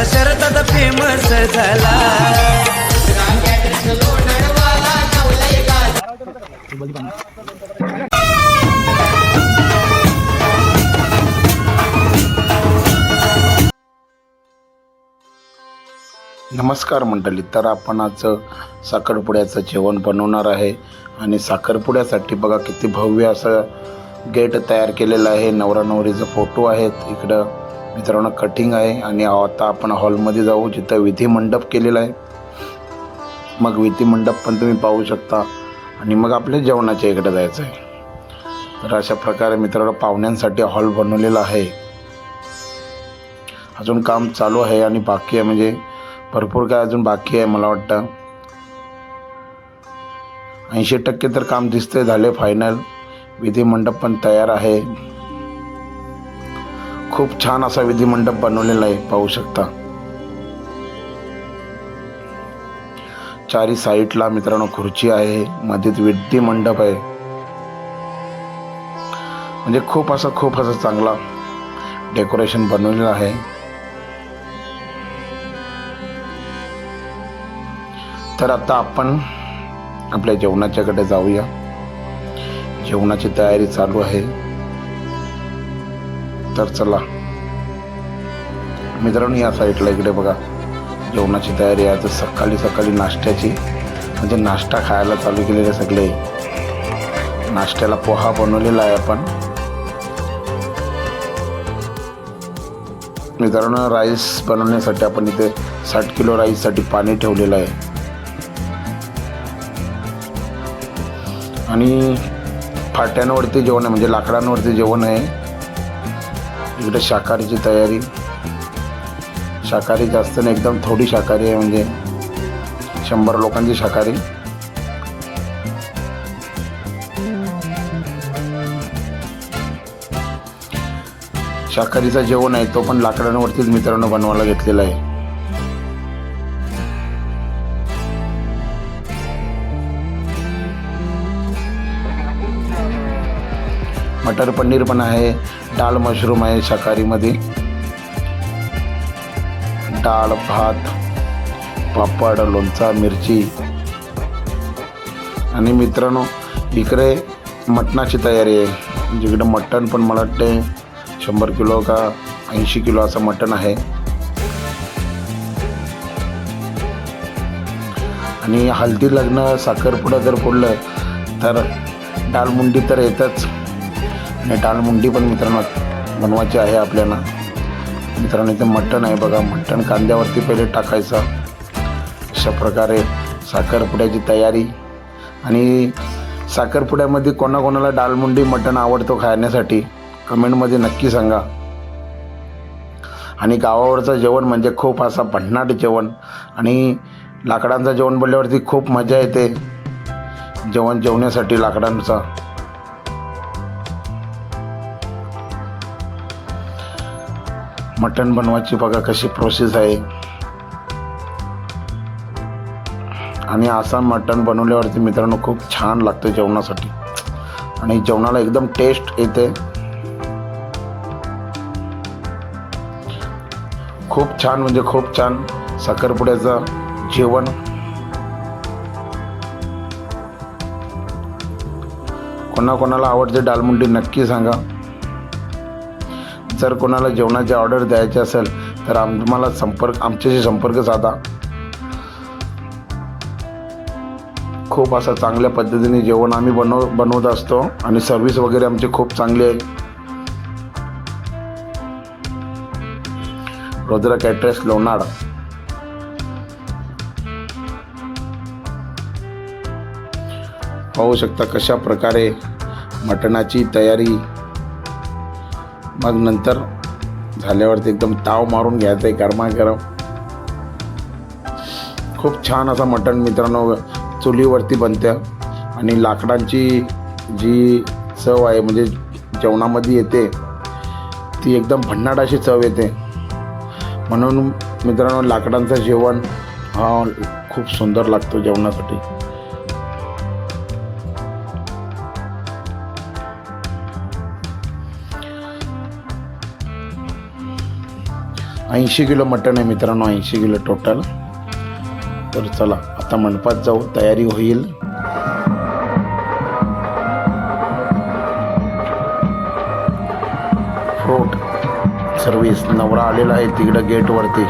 असा फेमस झाला. नमस्कार मंडळी तर आपण आज साखरपुड्याचं जेवण बनवणार आहे. आणि साखरपुड्यासाठी बघा किती भव्य असं गेट तयार केलेलं आहे. नवरा नवरीचे फोटो आहेत. इकडं मित्रांनो कटिंग आहे आणि आता आपण हॉलमध्ये जाऊ जिथं विधी मंडप केलेला आहे. मग विधी मंडप पण तुम्ही पाहू शकता. आणि मग आपल्या जेवणाच्या इकडे जायचं आहे. तर अशा प्रकारे मित्रांनो पाहुण्यांसाठी हॉल बनवलेला आहे. अजून काम चालू आहे आणि बाकी आहे म्हणजे भरपूर काय अजून बाकी आहे मला वाटतं. ऐंशी टक्के तर काम दिसतंय झाले फायनल विधी मंडप पण तयार आहे. खूप छान असा विधी मंडप बनवलेला आहे पाहू शकता. चारी साईडला मित्रांनो खुर्ची आहे मध्येच विधी मंडप आहे. म्हणजे खूप असं खूप असं चांगला डेकोरेशन बनवलेलं आहे. तर आता आपण आपल्या जेवणाच्याकडे जाऊया. जेवणाची तयारी चालू आहे. तर चला. मित्रांनो या साईडला इकडे बघा. जेवणाची तयारी आहे. तर सकाळी सकाळी नाश्त्याची. म्हणजे नाश्ता खायला चालू केलेले सगळे. नाश्त्याला पोहा बनवलेला आहे आपण. मित्रांनो राईस बनवण्यासाठी आपण इथे साठ किलो राईससाठी पाणी ठेवलेलं आहे. आणि फाट्यांवरती जेवण आहे. म्हणजे लाकडांवरती जेवण आहे. इकडे शाकाहारीची तयारी. शाकाहारी जास्त नाही एकदम थोडी शाकाहारी आहे म्हणजे शंभर लोकांची शाकाहारी. शाकाहारीचा जेवण आहे तो पण लाकडांवरतीच मित्रांनो बनवायला घेतलेला आहे. मटर पनीर पण आहे डाळ मशरूम आहे शाकाहारीमध्ये. डाळ भात पापड लोणचा मिरची. आणि मित्रांनो इकडे मटणाची तयारी आहे. जिकडे मटण पण मला वाटते शंभर किलो का ऐंशी किलो असं मटण आहे. आणि हल्दी लग्न साखरपुडा जर फोडलं तर डाळमुंडी तर येतच. आणि डालमुंडी पण मित्रांनो बनवायची आहे आपल्याला. मित्रांनो इथे मटण आहे बघा. मटण कांद्यावरती पहिले टाकायचं. अशा प्रकारे साखरपुड्याची तयारी. आणि साखरपुड्यामध्ये कोणाकोणाला डालमुंडी मटण आवडतो खाण्यासाठी कमेंटमध्ये नक्की सांगा. आणि गावावरचं जेवण म्हणजे खूप असा भन्नाट जेवण. आणि लाकडांचं जेवण बोलल्यावरती खूप मजा येते. जेवण जेवण्यासाठी लाकडांचं. मटण बनवायची बघा कशी प्रोसेस आहे. आणि असा मटण बनवल्यावरती मित्रांनो खूप छान लागतं जेवणासाठी. आणि जेवणाला एकदम टेस्ट येते. खूप छान म्हणजे खूप छान साखरपुड्याचं जेवण. कोणाकोणाला आवडते डालमुंडी नक्की सांगा. जर कोणाला जेवणाची ऑर्डर द्यायची असेल तर आम्हाला संपर्क आमच्याशी संपर्क साधा. खूप असं चांगल्या पद्धतीने जेवण आम्ही बनव बनवत असतो आणि सर्व्हिस वगैरे आमची खूप चांगली आहे. रुद्र कॅट्रेस लोणाड पाहू शकता कशा प्रकारे मटणाची तयारी मग नंतर झाल्यावरती एकदम ताव मारून घ्यायचं आहे गरमागरम. खूप छान असा मटण मित्रांनो चुलीवरती बनतं आणि लाकडांची जी चव आहे म्हणजे जेवणामध्ये येते ती एकदम भन्नाट अशी चव येते. म्हणून मित्रांनो लाकडांचं जेवण हा खूप सुंदर लागतो जेवणासाठी. ऐंशी किलो मटण आहे मित्रांनो ऐंशी किलो टोटल तर चला आता मंडपात जाऊ तयारी होईल. फ्रूट सर्विस नवरा आलेला आहे तिकडं गेटवरती